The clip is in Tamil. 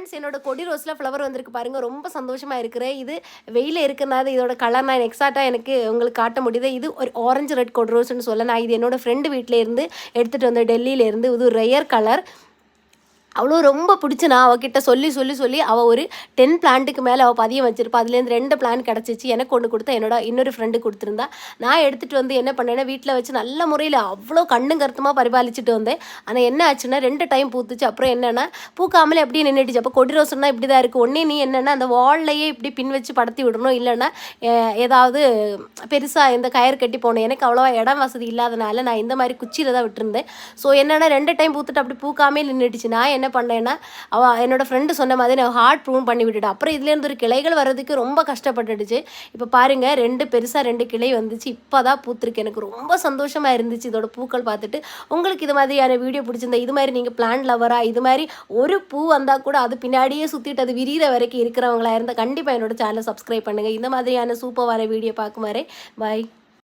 ஃப்ரெண்ட்ஸ் என்னோட கொடி ரோஸில் ஃப்ளவர் வந்திருக்கு பாருங்கள் ரொம்ப சந்தோஷமாக இருக்கிறேன் இது வெயில் இருக்கிறனால இதோட கலர் நான் எக்ஸாக்டாக எனக்கு உங்களுக்கு காட்ட முடியுது. இது ஒரு ஆரஞ்சு ரெட் கொடி ரோஸ்னு சொல்ல நான் இது என்னோடய ஃப்ரெண்டு வீட்டிலேருந்து எடுத்துகிட்டு வந்தேன் டெல்லியிலேருந்து இது ரேயர் கலர் அவ்வளோ ரொம்ப பிடிச்சி நான் அவகிட்ட சொல்லி சொல்லி சொல்லி அவள் ஒரு டென் பிளான்ட்டுக்கு மேலே அவள் பதியம் வச்சிருப்பா. அதுலேருந்து ரெண்டு பிளான் கிடச்சிச்சு. எனக்கு ஒன்று கொடுத்தா என்னோட இன்னொரு ஃப்ரெண்டு கொடுத்துருந்தா. நான் எடுத்துகிட்டு வந்து என்ன பண்ணேன்னா வீட்டில் வச்சு நல்ல முறையில் அவ்வளோ கண்ணும் கருத்துமாக பரிபாலிச்சுட்டு வந்தேன். ஆனால் என்ன ஆச்சுன்னா ரெண்டு டைம் பூத்துச்சு. அப்புறம் என்னென்னா பூக்காமலே அப்படியே நின்றுட்டுச்சு அப்போ கொடி ரோசன்னா இப்படி தான் இருக்குது ஒன்றே நீ என்னென்னா அந்த வால்லையே இப்படி பின் வச்சு படத்தி விடணும். இல்லைன்னா ஏதாவது பெருசாக இந்த கயிறு கட்டி போகணும். எனக்கு அவ்வளோவா இடம் வசதி இல்லாதனால நான் இந்த மாதிரி குச்சியில் தான் விட்டுருந்தேன். ஸோ என்னென்னா ரெண்டு டைம் பூத்துட்டு அப்படி பூக்காமே நின்றுட்டுச்சு நான் என்ன பண்ணேன்னா அவள் என்னோடய ஃப்ரெண்டு சொன்ன மாதிரி நான் ஹார்ட் ப்ரூவ் பண்ணி விட்டுட்டேன் அப்புறம் இதுலேருந்து ஒரு கிளைகள் வர்றதுக்கு ரொம்ப கஷ்டப்பட்டுடுச்சு. இப்போ பாருங்கள் ரெண்டு பெருசாக ரெண்டு கிளை வந்துச்சு. இப்போ தான் பூத்துருக்கு. எனக்கு ரொம்ப சந்தோஷமாக இருந்துச்சு இதோட பூக்கள் பார்த்துட்டு. உங்களுக்கு இது மாதிரியான வீடியோ பிடிச்சிருந்தா இது மாதிரி நீங்கள் பிளான் லவரா இது மாதிரி ஒரு பூ வந்தால் கூட அது பின்னாடியே சுற்றிட்டு அது விரிகிற வரைக்கும் இருக்கிறவங்களா இருந்தால் கண்டிப்பாக என்னோட சேனலை சப்ஸ்கிரைப் பண்ணுங்கள் இந்த மாதிரியான சூப்பர் வர வீடியோ பார்க்குமாறே பாய்